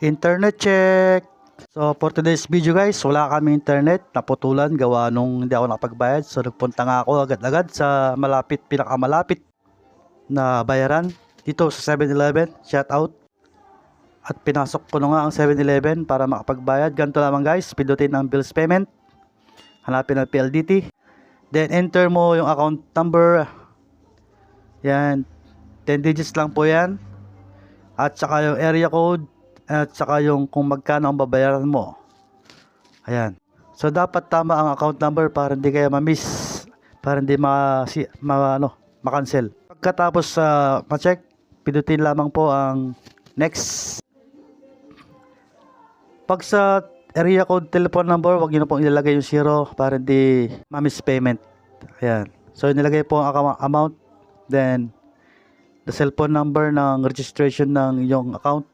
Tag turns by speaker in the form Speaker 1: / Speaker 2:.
Speaker 1: Internet check! So for today's video guys, wala kami internet, naputulan gawa nung hindi ako nakapagbayad. So nagpunta nga ako agad-agad sa malapit, pinakamalapit na bayaran dito sa 7-Eleven. Shout out. At pinasok ko na nga ang 7-Eleven para makapagbayad. Ganito lamang guys, pindutin ang bills payment. Hanapin ang PLDT. Then enter mo yung account number. Yan. 10 digits lang po yan. At saka yung area code. At saka yung kung magkano ang babayaran mo. Ayan. So dapat tama ang account number para hindi kayo ma-miss. Para hindi ma, si, ma ano, ma-cancel. Pagkatapos sa ma-check, pindutin lamang po ang next. Pag sa area code telephone number, wag niyo pong ilalagay yung zero para hindi ma-miss payment. Ayan. So nilagay po ang amount then the cellphone number ng registration ng iyong account